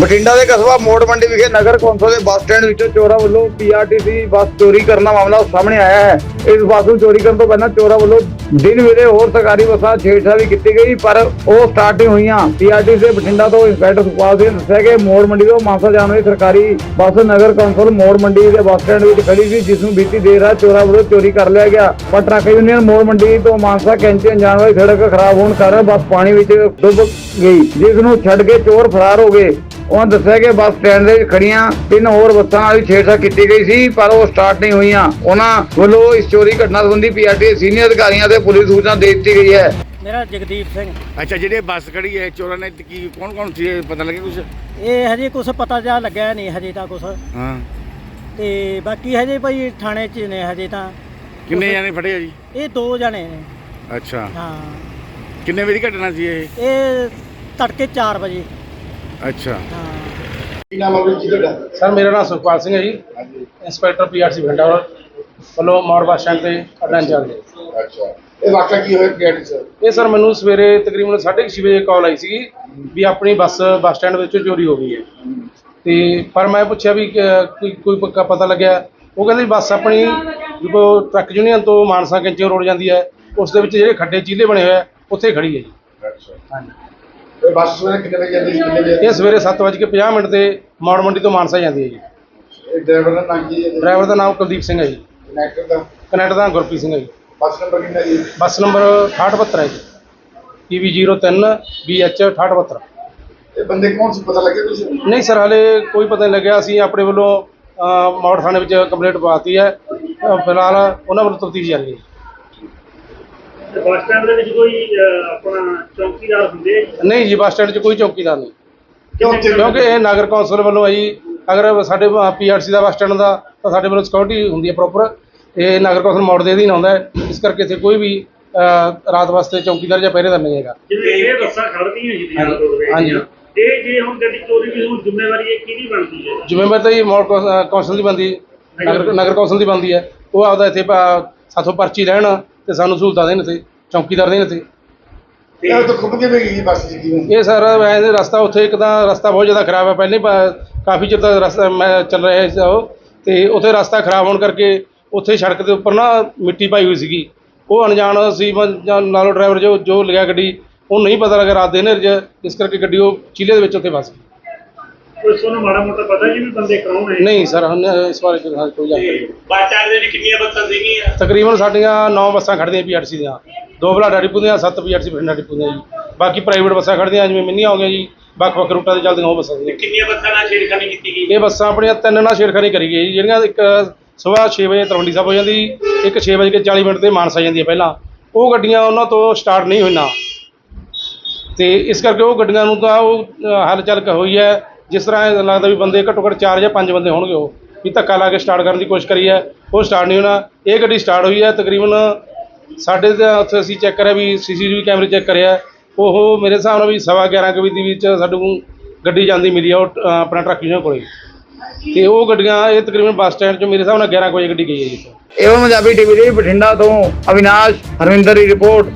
ਬਠਿੰਡਾ ਦੇ ਕਸਬਾ ਮੋੜ ਮੰਡੀ ਵਿਖੇ ਨਗਰ ਕੌਂਸਲ ਦੇ ਬੱਸ ਸਟੈਂਡ ਵਿੱਚੋਂ ਚੋਰਾਂ ਵੱਲੋਂ ਪੀਆਰਟੀਸੀ ਬੱਸ ਚੋਰੀ ਕਰਨ ਦਾ ਮਾਮਲਾ ਸਾਹਮਣੇ ਆਇਆ ਹੈ। ਇਸ ਬੱਸ ਨੂੰ ਚੋਰੀ ਕਰਨ ਤੋਂ ਪਹਿਲਾਂ ਚੋਰਾਂ ਵੱਲੋਂ ਦਿਨ ਵੇਲੇ ਹੋਰ ਸਰਕਾਰੀ ਬੱਸਾਂ ਛੇੜਛਾੜ ਵੀ ਕੀਤੀ ਗਈ, ਪਰ ਉਹ ਸਟਾਰਟ ਨਹੀਂ ਹੋਈਆਂ ਪੀਆਰਟੀਸੀ ਬਠਿੰਡਾ ਤੋਂ ਇੰਸਪੈਕਟਰ ਸੁਖਪਾਲ ਸਿੰਘ ਨੇ ਦੱਸਿਆ ਕਿ ਮੋੜ ਮੰਡੀ ਤੋਂ ਮਾਨਸਾ ਜਾਣ ਵਾਲੀ ਸਰਕਾਰੀ ਬੱਸ ਨਗਰ ਕੌਂਸਲ ਮੋੜ ਮੰਡੀ ਦੇ ਬੱਸ ਸਟੈਂਡ ਵਿੱਚ ਖੜੀ ਸੀ, ਜਿਸ ਨੂੰ ਬੀਤੀ ਦੇਰ ਰਾਤ ਚੋਰਾਂ ਵੱਲੋਂ ਚੋਰੀ ਕਰ ਲਿਆ ਗਿਆ। ਪਰ ਟਰੱਕ ਯੂਨੀਅਨ ਮੋੜ ਮੰਡੀ ਤੋਂ ਮਾਨਸਾ ਕੈਂਚੀਆਂ ਜਾਣ ਵਾਲੀ ਸੜਕ ਖਰਾਬ ਹੋਣ ਕਾਰਨ ਬੱਸ ਪਾਣੀ ਵਿੱਚ ਡੁੱਬ ਗਈ, ਜਿਸ ਨੂੰ ਛੱਡ ਕੇ ਚੋਰ ਫਰਾਰ ਹੋ ਗਏ। ਉਹਨਾਂ ਦੱਸਿਆ ਕਿ ਬੱਸ ਸਟੈਂਡ ਦੇ ਵਿੱਚ ਖੜੀਆਂ ਤਿੰਨ ਹੋਰ ਬੱਸਾਂ ਨਾਲ ਵੀ ਛੇੜਛਾੜ ਕੀਤੀ ਗਈ ਸੀ ਪਰ ਉਹ ਸਟਾਰਟ ਨਹੀਂ ਹੋਈਆਂ। ਉਹਨਾਂ ਵੱਲੋਂ ਇਸ ਚੋਰੀ ਘਟਨਾ ਸੰਬੰਧੀ ਪੀਆਰਟੀ ਸੀਨੀਅਰ ਅਧਿਕਾਰੀਆਂ ਤੇ ਪੁਲਿਸ ਸੂਚਨਾ ਦੇ ਦਿੱਤੀ ਗਈ ਹੈ। ਮੇਰਾ ਜਗਦੀਪ ਸਿੰਘ। ਅੱਛਾ ਜਿਹੜੇ ਬੱਸ ਖੜੀ ਹੈ ਚੋਰਾਂ ਨੇ ਕੀ ਕੌਣ ਕੌਣ ਸੀ? ਇਹ ਪਤਾ ਲੱਗਿਆ ਕੁਝ ਇਹ ਹਜੇ ਕੁਝ ਪਤਾ ਜਾ ਲੱਗਿਆ ਨਹੀਂ ਹਜੇ ਤਾਂ ਕੁਝ ਹਾਂ। ਤੇ ਬਾਕੀ ਹਜੇ ਭਾਈ ਥਾਣੇ 'ਚ ਨੇ ਹਜੇ ਤਾਂ। ਕਿੰਨੇ ਜਾਣੇ ਫੜੇ ਆ ਜੀ? ਇਹ ਦੋ ਜਣੇ ਨੇ। ਅੱਛਾ। ਹਾਂ। ਕਿੰਨੇ ਵਜੇ ਦੀ ਘਟਨਾ ਸੀ ਇਹ? ਇਹ ਤੜਕੇ 4 ਵਜੇ। ਅੱਛਾ। ਹਾਂ ਸਰ ਮੇਰਾ ਨਾਮ ਸੁਖਪਾਲ ਸਿੰਘ ਹੈ ਜੀ। ਇੰਸਪੈਕਟਰ ਪੀਆਰਸੀ ਭੰਡਾ ਵੱਲੋਂ ਬੱਸ ਸਟੈਂਡ ਤੇ ਅੱਡਾ ਇੰਚਾਰਜ ਹੈ। ਅੱਛਾ। ਇਹ ਵਾਕਿਆ ਕੀ ਹੋਇਆ ਗੇਟ ਸਰ? ਇਹ ਸਰ ਮੈਨੂੰ ਸਵੇਰੇ ਤਕਰੀਬਨ 6:30 ਵਜੇ ਕਾਲ ਆਈ ਸੀਗੀ ਵੀ ਆਪਣੀ ਬੱਸ ਬੱਸ ਸਟੈਂਡ ਵਿੱਚ ਚੋਰੀ ਹੋ ਗਈ ਹੈ। ਤੇ ਪਰ ਮੈਂ ਪੁੱਛਿਆ ਵੀ ਕਿ ਕੋਈ ਕੋਈ ਪੱਕਾ ਪਤਾ ਲੱਗਿਆ। ਉਹ ਕਹਿੰਦੇ ਬੱਸ ਆਪਣੀ ਜਦੋਂ ਟਰੱਕ ਯੂਨੀਅਨ ਤੋਂ ਮਾਨਸਾ ਕੈਂਚੀ ਰੋਡ ਜਾਂਦੀ ਹੈ ਉਸ ਦੇ ਵਿੱਚ ਜਿਹੜੇ ਖੱਡੇ ਚੀਲੇ ਬਣੇ ਹੋਏ ਆ ਉੱਥੇ ਖੜੀ ਹੈ ਜੀ। ਅੱਛਾ। ਹਾਂਜੀ। ਇਹ ਬੱਸ ਸਵੇਰੇ ਕਿੰਨੇ ਵਜੇ ਜਾਂਦੀ ਸੀ ਕਿੰਨੇ ਵਜੇ ਇਹ ਸਵੇਰੇ 7:50 ਮਿੰਟ ਤੇ ਮੌੜ ਮੰਡੀ ਤੋਂ ਮਾਨਸਾ ਜਾਂਦੀ ਹੈ ਜੀ। ਇਹ ਡਰਾਈਵਰ ਦਾ ਨਾਮ ਕੀ ਹੈ ਡਰਾਈਵਰ ਦਾ ਨਾਮ ਕੁਲਦੀਪ ਸਿੰਘ ਹੈ ਜੀ। ਕਨੈਕਟਰ ਦਾ? ਕਨੈਕਟਰ ਦਾ ਗੁਰਪ੍ਰੀਤ ਸਿੰਘ ਹੈ ਜੀ। ਬੱਸ ਨੰਬਰ ਕਿੰਨਾ ਜੀ? ਬੱਸ ਨੰਬਰ 6872 ਹੈ ਜੀ। PV 03 BH 6872 ਇਹ ਬੰਦੇ ਕੌਣ ਸੀ? ਪਤਾ ਲੱਗਿਆ ਕੁਝ ਨਹੀਂ ਸਰ ਹਲੇ ਕੋਈ ਪਤਾ ਨਹੀਂ ਲੱਗਿਆ। ਅਸੀਂ ਆਪਣੇ ਵੱਲੋਂ ਅਹ, ਮੌੜ ਥਾਣੇ ਵਿੱਚ ਕੰਪਲੇਂਟ ਪਾਤੀ ਹੈ। ਫਿਲਹਾਲ ਉਹਨਾਂ ਵੱਲੋਂ ਤਫਤੀਸ਼ ਜਾਰੀ ਹੈ ਤੇ ਬੱਸ ਸਟੈਂਡ ਦੇ ਵਿੱਚ ਕੋਈ ਅਹ, ਆਪਣਾ ਚੌਕੀਦਾਰ ਹੁੰਦੇ ਆ ਜੀ? ਨਹੀਂ ਜੀ ਬੱਸ ਸਟੈਂਡ 'ਚ ਕੋਈ ਚੌਕੀਦਾਰ ਨਹੀਂ। ਕਿਉਂ ਕਿਉਂਕਿ ਇਹ ਨਗਰ ਕੌਂਸਲ ਵੱਲੋਂ ਹੈ ਜੀ ਅਗਰ ਸਾਡੇ ਪੀਆਰਸੀ ਦਾ ਬੱਸ ਸਟੈਂਡ ਦਾ ਤਾਂ ਸਾਡੇ ਵੱਲੋਂ ਸਿਕਿਉਰਿਟੀ ਹੁੰਦੀ ਹੈ ਪ੍ਰੋਪਰ ਇਹ ਨਗਰ ਕੌਂਸਲ ਮੌੜ ਦੇ ਅਧੀਨ ਆਉਂਦਾ ਹੈ। ਇਸ ਕਰਕੇ ਇੱਥੇ ਕੋਈ ਵੀ ਅਹ, ਰਾਤ ਵਾਸਤੇ ਚੌਕੀਦਾਰ ਜਾਂ ਪਹਿਰੇਦਾਰ ਨਹੀਂ ਹੈਗਾ। ਜਿਵੇਂ ਇਹ ਬੱਸਾਂ ਖੜਦੀਆਂ ਜੀ ਦੀਆਂ। ਹਾਂਜੀ, ਇਹ ਜੇ ਹੁਣ ਗੱਡੀ ਚੋਰੀ ਦੀ ਹੁਣ ਜ਼ਿੰਮੇਵਾਰੀ ਇਹ ਕਿਹਦੀ ਬਣਦੀ ਹੈ? ਜ਼ਿੰਮੇਵਾਰੀ ਤਾਂ ਜੀ ਮੌੜ ਅਹ ਕੌਂਸਲ ਦੀ ਬੰਦੀ ਨਗਰ ਨਗਰ ਕੌਂਸਲ ਦੀ ਬੰਦੀ ਹੈ। ਉਹ ਆਪਦਾ ਇੱਥੇ ਪ- ਸਾਥੋਂ ਪਰਚੀ ਲੈਣ ਤੇ ਸਾਨੂੰ ਸਹੂਲਤਾਂ ਦੇਣ ਤੇ ਚੌਕੀਦਾਰ ਦੇਣ ਤੇ ਇਹ ਤਾਂ ਖੁੱਬ ਕੇ ਗਈ ਬੱਸ ਜੀ ਇਹ ਸਰ ਵੈਸੇ ਰਸਤਾ ਉੱਥੇ ਇੱਕ ਤਾਂ ਰਸਤਾ ਬਹੁਤ ਜ਼ਿਆਦਾ ਖਰਾਬ ਹੈ ਪਹਿਲੇ ਪ- ਕਾਫੀ ਚਿਰ ਤੱਕ ਰਸਤਾ ਮੈਂ ਚੱਲ ਰਿਹਾ ਸੀ ਉਹ। ਤੇ ਉੱਥੇ ਰਸਤਾ ਖਰਾਬ ਹੋਣ ਕਰਕੇ ਉੱਥੇ ਸੜਕ ਦੇ ਉੱਪਰ ਨਾ ਮਿੱਟੀ ਪਾਈ ਹੋਈ ਸੀਗੀ। ਉਹ ਅਣਜਾਣ ਸੀ ਬ- ਜਾਂ ਨਾਲੋਂ ਡਰਾਈਵਰ ਜੋ ਜੋ ਲਿਆ ਗੱਡੀ ਉਹ ਨਹੀਂ ਪਤਾ ਲੱਗਾ ਰਾਤ ਦੇ ਹਨੇਰੇ 'ਚ ਇਸ ਕਰਕੇ ਗੱਡੀ ਉਹ ਚੀਲੇ ਦੇ ਵਿੱਚ ਉੱਥੇ ਫਸ ਗਈ। ਕੋਈ ਤੁਹਾਨੂੰ ਮਾੜਾ ਮੋਟਾ ਪਤਾ ਜੀ ਵੀ ਬੰਦੇ ਕੌਣ ਹੈ? ਨਹੀਂ ਸਰ ਹੁਣ ਇਸ ਬਾਰੇ ਕੋਈ ਕੋਈ ਜਾਣਕਾਰੀ ਨਹੀਂ। ਬੱਸ ਸਟੈਂਡ ਦੇ ਵਿੱਚ ਕਿੰਨੀਆਂ ਬੱਸਾਂ ਸੀਗੀਆਂ? ਤਕਰੀਬਨ ਸਾਡੀਆਂ 9 ਬੱਸਾਂ ਖੜਦੀਆਂ ਪੀਆਰਸੀ ਦੀਆਂ। ਦੋ ਬਲਾਡਾ ਡਿਪੂ ਦੀਆਂ 7 ਪੀਆਰਸੀ ਬਠਿੰਡਾ ਡਿਪੂ ਦੀਆਂ ਜੀ। ਬਾਕੀ ਪ੍ਰਾਈਵੇਟ ਬੱਸਾਂ ਖੜਦੀਆਂ ਜਿਵੇਂ ਮਿੰਨੀਆਂ ਹੋ ਗਈਆਂ ਜੀ। ਵੱਖ ਵੱਖ ਰੂਟਾਂ ਤੇ ਚੱਲਦੀਆਂ ਉਹ ਬੱਸਾਂ ਦੀਆਂ ਕਿੰਨੀਆਂ ਬੱਸਾਂ ਨਾਲ ਛੇੜਖਾਨੀ ਕੀਤੀ ਗਈ? ਇਹ ਬੱਸਾਂ ਆਪਣੀਆਂ ਤਿੰਨ ਨਾਲ ਛੇੜਖਾਨੀ ਕਰੀ ਗਈ ਜੀ ਜਿਹੜੀਆਂ ਇੱਕ ਸਵੇਰ 6 ਵਜੇ ਤਲਵੰਡੀ ਸਾਹਿਬ ਹੋ ਜਾਂਦੀ ਇੱਕ 6 ਵਜੇ ਕੇ 40 ਮਿੰਟ ਤੇ ਮਾਨਸਾ ਜਾਂਦੀ ਹੈ ਪਹਿਲਾਂ। ਉਹ ਗੱਡੀਆਂ ਉਹਨਾਂ ਤੋਂ ਸਟਾਰਟ ਨਹੀਂ ਹੋਈਆਂ। ਤੇ ਇਸ ਕਰਕੇ ਉਹ ਗੱਡੀਆਂ ਨੂੰ ਤਾਂ ਉਹ ਅ, ਹਲਚਲ ਕ ਹੋਈ ਹੈ। ਜਿਸ ਤਰ੍ਹਾਂ ਇਹ ਲੱਗਦਾ ਵੀ ਬੰਦੇ ਘੱਟੋ ਘੱਟ 4 ਜਾਂ 5 ਬੰਦੇ ਹੋਣਗੇ ਉਹ ਵੀ ਧੱਕਾ ਲਾ ਕੇ ਸਟਾਰਟ ਕਰਨ ਦੀ ਕੋਸ਼ਿਸ਼ ਕਰੀ ਹੈ। ਉਹ ਸਟਾਰਟ ਨਹੀਂ ਹੋਣਾ। ਇਹ ਗੱਡੀ ਸਟਾਰਟ ਹੋਈ ਹੈ ਤਕਰੀਬਨ ਸਾਡੇ ਤੇ ਉੱਥੇ ਅਸੀਂ ਚੈੱਕ ਕਰਿਆ ਵੀ ਸੀਸੀਟੀਵੀ ਕੈਮਰੇ ਚੈੱਕ ਕਰਿਆ। ਉਹ ਮੇਰੇ ਹਿਸਾਬ ਨਾਲ ਵੀ ਸਵਾ 11 ਕੁ ਵਜੇ ਦੇ ਵਿੱਚ ਸਾਡੇ ਕੋਲ ਗੱਡੀ ਜਾਂਦੀ ਮਿਲੀ ਆ ਉਹ ਅ, ਆਪਣਾ ਟਰੱਕ ਯੂਨੀਅਨ ਕੋਲੇ। ਤੇ ਉਹ ਗੱਡੀਆਂ ਇਹ ਤਕਰੀਬਨ ਬੱਸ ਸਟੈਂਡ 'ਚ ਮੇਰੇ ਹਿਸਾਬ ਨਾਲ 11 ਕੁ ਵਜੇ ਗੱਡੀ ਗਈ ਹੈ ਜੀ। ਇੱਥੋਂ। ਪੰਜਾਬੀ ਟੀਵੀ ਲਈ ਬਠਿੰਡਾ ਤੋਂ ਅਵਿਨਾਸ਼ ਹਰਵਿੰਦਰ ਦੀ ਰਿਪੋਰਟ